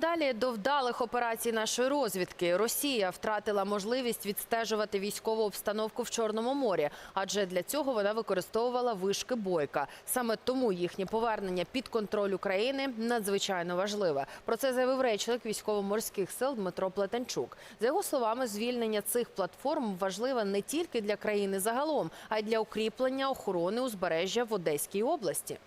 Далі до вдалих операцій нашої розвідки Росія втратила можливість відстежувати військову обстановку в Чорному морі, адже для цього вона використовувала вишки бойка. Саме тому їхнє повернення під контроль України надзвичайно важливе. Про це заявив речник військово-морських сил Дмитро Плетенчук. За його словами, звільнення цих платформ важливе не тільки для країни загалом, а й для укріплення охорони узбережжя в Одеській області.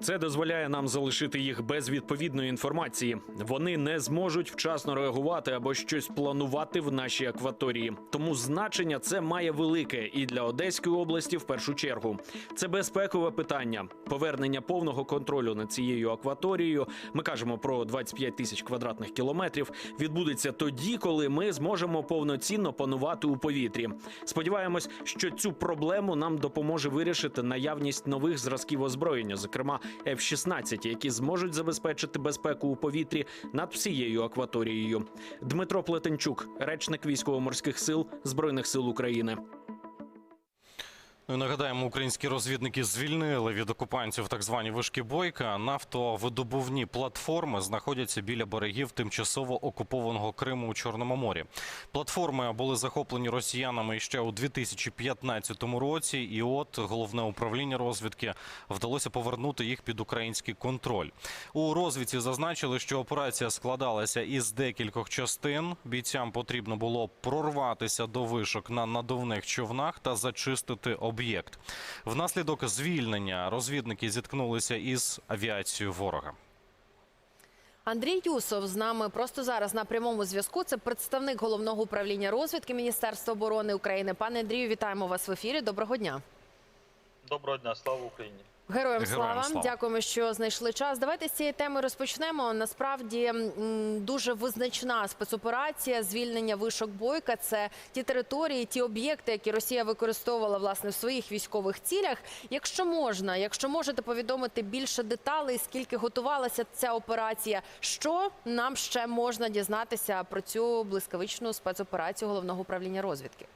Це дозволяє нам залишити їх без відповідної інформації. Вони не зможуть вчасно реагувати або щось планувати в нашій акваторії. Тому значення це має велике і для Одеської області в першу чергу. Це безпекове питання. Повернення повного контролю над цією акваторією. Ми кажемо про 25 тисяч квадратних кілометрів. Відбудеться тоді, коли ми зможемо повноцінно панувати у повітрі. Сподіваємось, що цю проблему нам допоможе вирішити наявність нових зразків озброєння, зокрема F-16, які зможуть забезпечити безпеку у повітрі над всією акваторією. Дмитро Плетенчук, речник військово-морських сил збройних сил України. Ну і нагадаємо, українські розвідники звільнили від окупантів так звані вишки бойка. Нафтовидобувні платформи знаходяться біля берегів тимчасово окупованого Криму у Чорному морі. Платформи були захоплені росіянами ще у 2015 році. І от головне управління розвідки вдалося повернути їх під український контроль. У розвідці зазначили, що операція складалася із декількох частин. Бійцям потрібно було прорватися до вишок на надувних човнах та зачистити об'єкт. Внаслідок звільнення розвідники зіткнулися із авіацією ворога. Андрій Юсов з нами просто зараз на прямому зв'язку. Це представник головного управління розвідки Міністерства оборони України. Пане Андрію, вітаємо вас в ефірі. Доброго дня. Доброго дня, слава Україні. Героям, Героям слава. слава. Дякуємо, що знайшли час. Давайте з цієї теми розпочнемо. Насправді дуже визначна спецоперація звільнення вишок бойка. Це ті території, ті об'єкти, які Росія використовувала власне в своїх військових цілях. Якщо можна, якщо можете повідомити більше деталей, скільки готувалася ця операція, що нам ще можна дізнатися про цю блискавичну спецоперацію головного управління розвідки?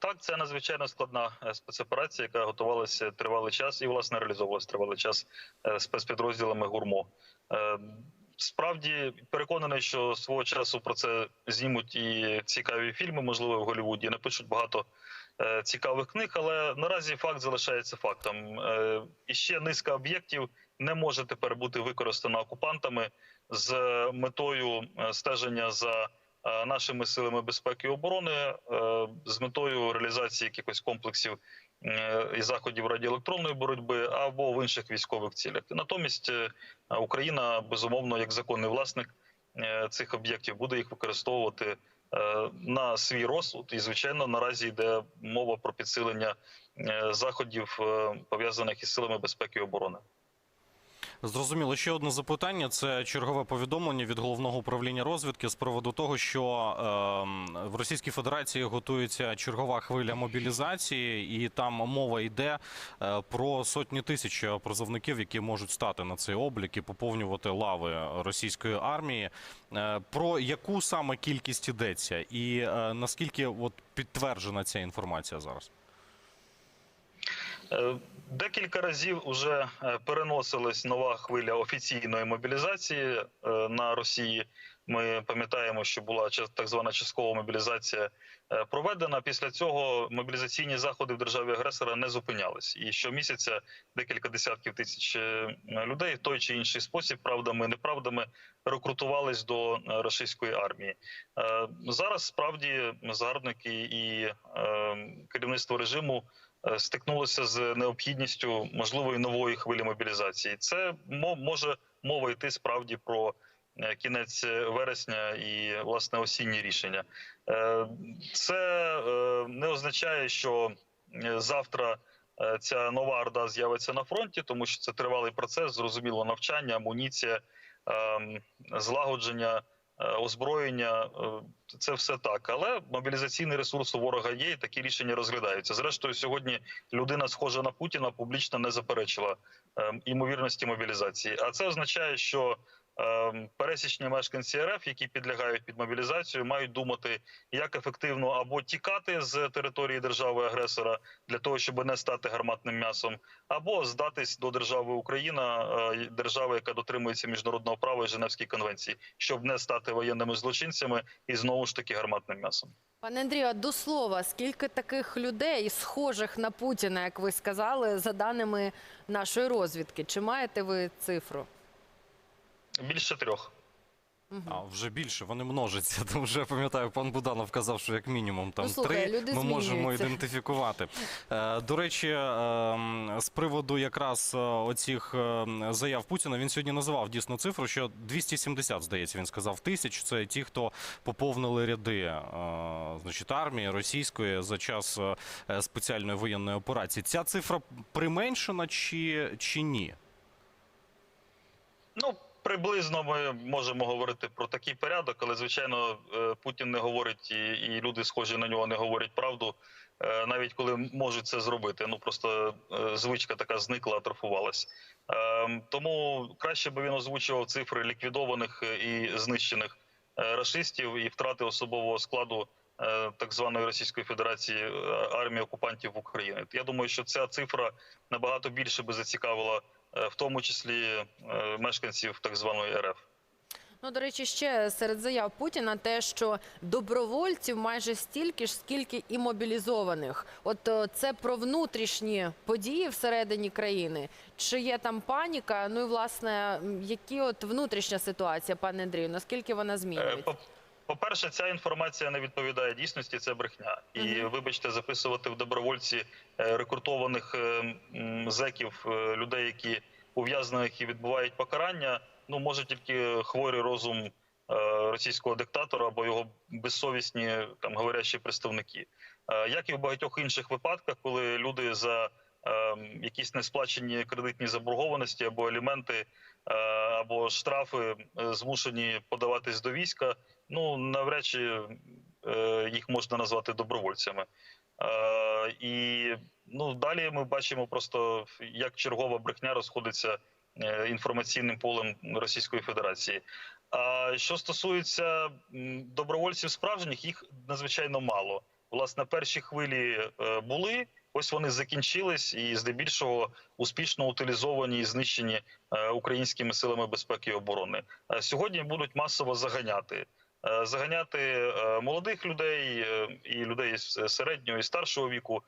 Так, це надзвичайно складна е, спецоперація, яка готувалася тривалий час і власне реалізовувалася тривалий час е, спецпідрозділами ГУРМО. Е, Справді переконаний, що свого часу про це знімуть і цікаві фільми, можливо, в Голлівуді, напишуть багато цікавих книг, але наразі факт залишається фактом. І ще низка об'єктів не може тепер бути використана окупантами з метою стеження за нашими силами безпеки і оборони, е, з метою реалізації якихось комплексів е, і заходів радіоелектронної боротьби або в інших військових цілях. Натомість е, Україна безумовно, як законний власник е, цих об'єктів, буде їх використовувати е, на свій розсуд. І звичайно, наразі йде мова про підсилення е, заходів е, пов'язаних із силами безпеки і оборони. Зрозуміло, ще одне запитання. Це чергове повідомлення від головного управління розвідки з приводу того, що е, в Російській Федерації готується чергова хвиля мобілізації, і там мова йде е, про сотні тисяч призовників, які можуть стати на цей облік і поповнювати лави російської армії. Е, про яку саме кількість йдеться, і е, наскільки от підтверджена ця інформація зараз? Е, Декілька разів вже переносилась нова хвиля офіційної мобілізації е, на Росії. Ми пам'ятаємо, що була так звана часткова мобілізація е, проведена. Після цього мобілізаційні заходи в державі агресора не зупинялись. І щомісяця декілька десятків тисяч е, людей в той чи інший спосіб, правдами неправдами, рекрутувались до е, російської армії. Е, Зараз справді загарбники і е, керівництво режиму е, стикнулося з необхідністю можливої нової хвилі мобілізації. Це мо- може мова йти справді про е, кінець вересня і власне осінні рішення. Е, Це е, не означає, що е, завтра. е, Ця нова орда з'явиться на фронті, тому що це тривалий процес, зрозуміло, навчання, амуніція, ем, злагодження, е, озброєння. е, Це все так. Але мобілізаційний ресурс у ворога є, і такі рішення розглядаються. Зрештою, сьогодні людина, схожа на Путіна, публічно не заперечила ймовірності мобілізації. А це означає, що е, пересічні мешканці РФ, які підлягають під мобілізацію, мають думати, як ефективно або тікати з території держави-агресора для того, щоб не стати гарматним м'ясом, або здатись до держави Україна, е, держави, яка дотримується міжнародного права і Женевської конвенції, щоб не стати воєнними злочинцями і знову ж таки гарматним м'ясом. Пане Андрію, до слова, скільки таких людей, схожих на Путіна, як ви сказали, за даними нашої розвідки? Чи маєте ви цифру? Більше трьох. А вже більше вони множаться. Тому вже я пам'ятаю, пан Буданов казав, що як мінімум там Ну, слухай, три люди ми можемо змінюються. ідентифікувати. Е, До речі, ем, з приводу якраз е, оцих ем, заяв Путіна він сьогодні називав дійсно цифру, що 270, здається, він сказав тисяч. Це ті, хто поповнили ряди е, значить, армії російської за час е, спеціальної воєнної операції. Ця цифра применшена чи, чи ні? Ну, приблизно ми можемо говорити про такий порядок, але звичайно е, Путін не говорить, і, люди, схожі на нього, не говорять правду, е, навіть коли можуть це зробити. Ну просто е, звичка така зникла, атрофувалась. Тому краще би він озвучував цифри ліквідованих і знищених рашистів і втрати особового складу. Так званої Російської Федерації армії окупантів в Україні. Я думаю, що ця цифра набагато більше би зацікавила в тому числі е, мешканців так званої РФ. Ну, до речі, ще серед заяв Путіна те, що добровольців майже стільки ж, скільки і мобілізованих. От е, це про внутрішні події всередині країни. Чи є там паніка? Ну і власне, які от внутрішня ситуація, пане Андрію, наскільки вона Е, змінюється? По- По-перше, ця інформація не відповідає дійсності, це брехня. І вибачте, записувати в добровольці е, рекрутованих е, зеків, е, людей, які ув'язнених і відбувають покарання. Ну може тільки хворий розум російського диктатора або його безсовісні там говорящі представники. Як і в багатьох інших випадках, коли люди за е, якісь несплачені кредитні заборгованості або аліменти або штрафи е, змушені подаватись до війська. Ну навряд чи е, їх можна назвати добровольцями. Е, І ну далі ми бачимо просто як чергова брехня розходиться е, інформаційним полем Російської Федерації. А що стосується добровольців справжніх, їх надзвичайно мало. Власне, перші хвилі е, були. Ось вони закінчились і здебільшого успішно утилізовані і знищені е, українськими силами безпеки і оборони. Е, Сьогодні будуть масово заганяти. Е, Заганяти молодих людей і людей середнього і старшого віку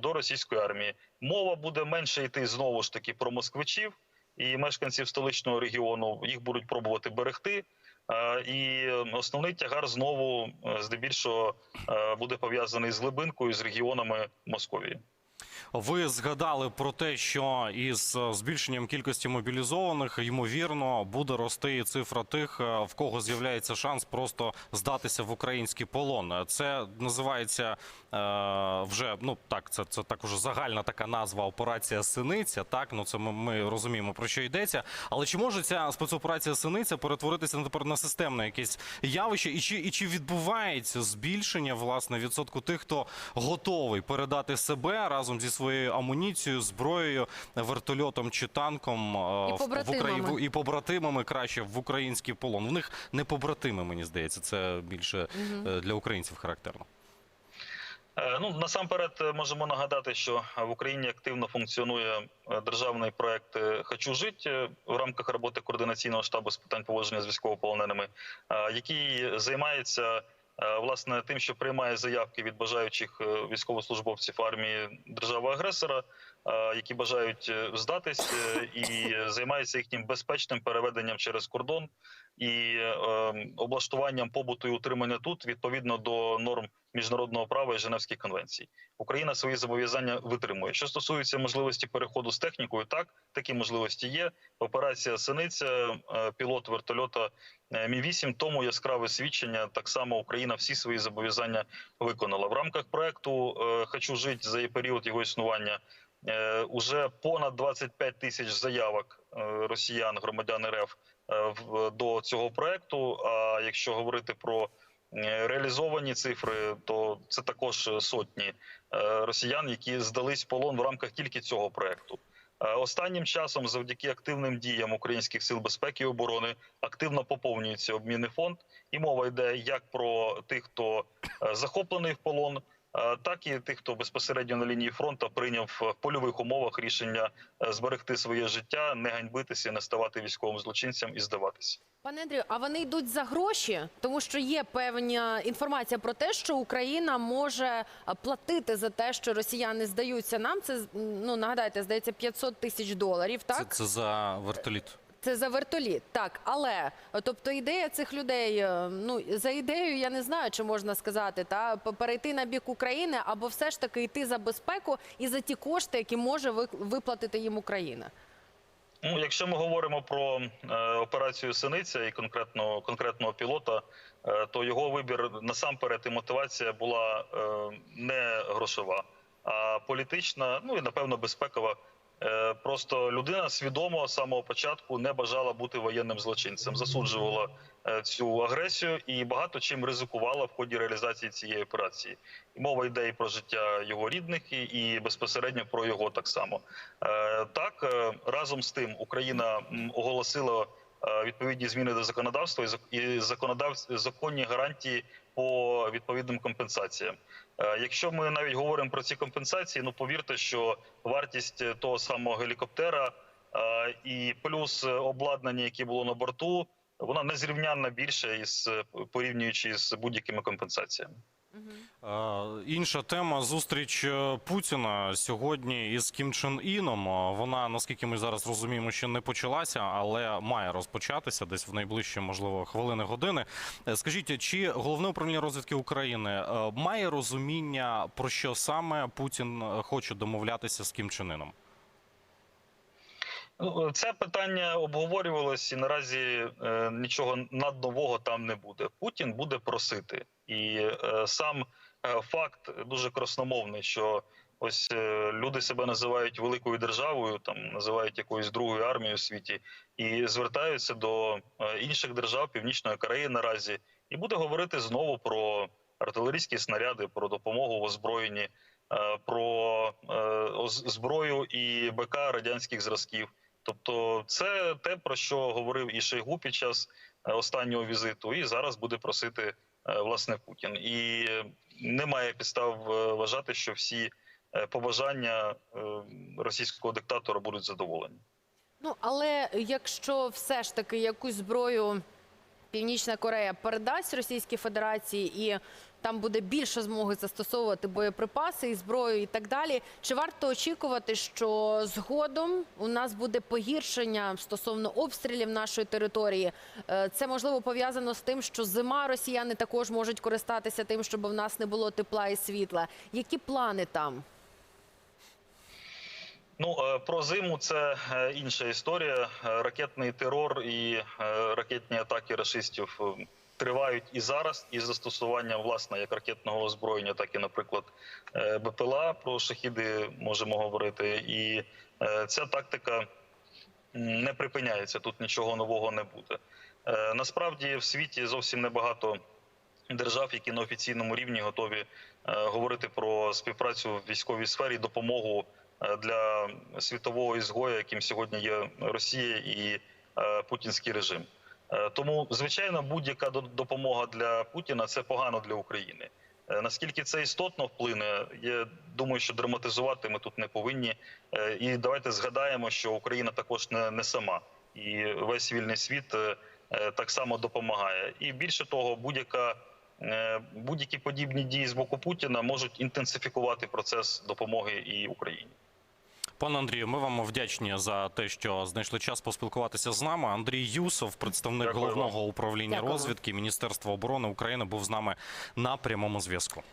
до російської армії. Мова буде менше йти знову ж таки про москвичів і мешканців столичного регіону. Їх будуть пробувати берегти. Е, І основний тягар знову е, здебільшого е, буде пов'язаний з глибинкою з регіонами Московії. Ви згадали про те, що із е, збільшенням кількості мобілізованих ймовірно буде рости і цифра тих, е, в кого з'являється шанс просто здатися в український полон. Це називається е, вже ну так. Це це також загальна така назва операція Синиця. Так ну це ми, ми розуміємо про що йдеться. Але чи може ця спецоперація Синиця перетворитися на тепер на системне якесь явище? І чи і чи відбувається збільшення власне відсотку тих, хто готовий передати себе разом зі своєю амуніцією, зброєю, вертольотом чи танком е, І в- в. Украї- і побратимами краще в український полон? В них не побратими, мені здається, це більше е, для українців характерно. Е, Ну насамперед можемо нагадати, що в Україні активно функціонує державний проект Хочу жити в рамках роботи координаційного штабу з питань поводження з військовополоненими, який займається власне тим, що приймає заявки від бажаючих е, військовослужбовців армії держави-агресора, е, які бажають е, здатись, е, і займається їхнім безпечним переведенням через кордон і е, облаштуванням побуту і утримання тут відповідно до норм міжнародного права і Женевських конвенцій. Україна свої зобов'язання витримує. Що стосується можливості переходу з технікою, так такі можливості є. Операція Синиця, е, пілот вертольота е, Мі 8 тому яскраве свідчення. Так само Україна всі свої зобов'язання виконала в рамках проекту е, Хочу жити за період його існування. Е, Уже понад 25 тисяч заявок е, росіян, громадян РФ е, до цього проекту. А якщо говорити про реалізовані цифри, то це також сотні росіян, які здались полон в рамках тільки цього проекту. Останнім часом, завдяки активним діям українських сил безпеки і оборони, активно поповнюється обмінний фонд, і мова йде як про тих, хто захоплений в полон, так і тих, хто безпосередньо на лінії фронту прийняв в польових умовах рішення е, зберегти своє життя, не ганьбитися, не ставати військовим злочинцем і здаватися. Пане Андрію, а вони йдуть за гроші, тому що є певна інформація про те, що Україна може платити за те, що росіяни здаються нам. Це ну нагадайте, здається 500 тисяч доларів. Це, Так це за вертоліт. Це за вертоліт, так. Але тобто ідея цих людей, е, ну за ідеєю, я не знаю, чи можна сказати, та перейти на бік України або все ж таки йти за безпеку і за ті кошти, які може ви- виплатити їм Україна. Ну, якщо ми говоримо про е, операцію Синиця і конкретно конкретного пілота, е, то його вибір насамперед і мотивація була е, не грошова, а політична, ну і напевно безпекова. Е, просто людина свідомо з самого початку не бажала бути воєнним злочинцем, засуджувала е, цю агресію і багато чим ризикувала в ході реалізації цієї операції. Мова йде і про життя його рідних, і, безпосередньо про його так само. Е, Так, разом з тим Україна оголосила відповідні зміни до законодавства і зак- і законодав... законні гарантії по відповідним компенсаціям. Е, Якщо ми навіть говоримо про ці компенсації, ну повірте, що вартість е, того самого гелікоптера е, і плюс е, обладнання, яке було на борту, вона незрівнянно більше із е, порівнюючи з будь-якими компенсаціями. Е, Інша тема зустріч е, Путіна сьогодні із Кім Чен Іном. Е, Вона, наскільки ми зараз розуміємо, ще не почалася, але має розпочатися десь в найближчі, можливо, хвилини години. Скажіть, чи головне управління розвідки України має розуміння про що саме Путін хоче домовлятися з Кім Чен Іном? Ну, Це питання обговорювалось і наразі е, нічого наднового там не буде. Путін буде просити, і е, сам е, факт дуже красномовний, що ось е, люди себе називають великою державою, там називають якоюсь другою армією у світі, і звертаються до е, інших держав Північної Кореї наразі, і буде говорити знову про артилерійські снаряди, про допомогу в озброєнні, е, про е, зброю і БК радянських зразків. Тобто, це те, про що говорив і Шойгу під час е, останнього візиту, і зараз буде просити е, власне Путін. І немає підстав е, вважати, що всі побажання російського диктатора будуть задоволені. Ну але якщо все ж таки якусь зброю Північна Корея передасть Російській Федерації і там буде більше змоги застосовувати боєприпаси і зброю, і так далі. Чи варто очікувати, що згодом у нас буде погіршення стосовно обстрілів нашої території? Е, Це можливо пов'язано з тим, що зима росіяни також можуть користатися тим, щоб в нас не було тепла і світла. Які плани там? Ну е, про зиму це е, інша історія. Ракетний терор і ракетні атаки рашистів е, тривають і зараз, із застосуванням власне як ракетного озброєння, так і, наприклад, е, БПЛА. Про шахіди можемо говорити. І е, ця тактика не припиняється. Тут нічого нового не буде. Е, Насправді в світі зовсім небагато держав, які на офіційному рівні готові говорити про співпрацю в військовій сфері, допомогу для світового ізгоя, яким сьогодні є Росія і путінський режим. Е, Тому, звичайно, будь-яка допомога для Путіна це погано для України. Е, Наскільки це істотно вплине, я думаю, що драматизувати ми тут не повинні. Е, І давайте згадаємо, що Україна також не, не сама, і весь вільний світ так само допомагає. І більше того, будь-яка будь-які подібні дії з боку Путіна можуть інтенсифікувати процес допомоги і Україні. Пане Андрію, ми вам вдячні за те, що знайшли час поспілкуватися з нами. Андрій Юсов, представник Дякую вам. головного управління Дякую. розвідки Міністерства оборони України, був з нами на прямому зв'язку.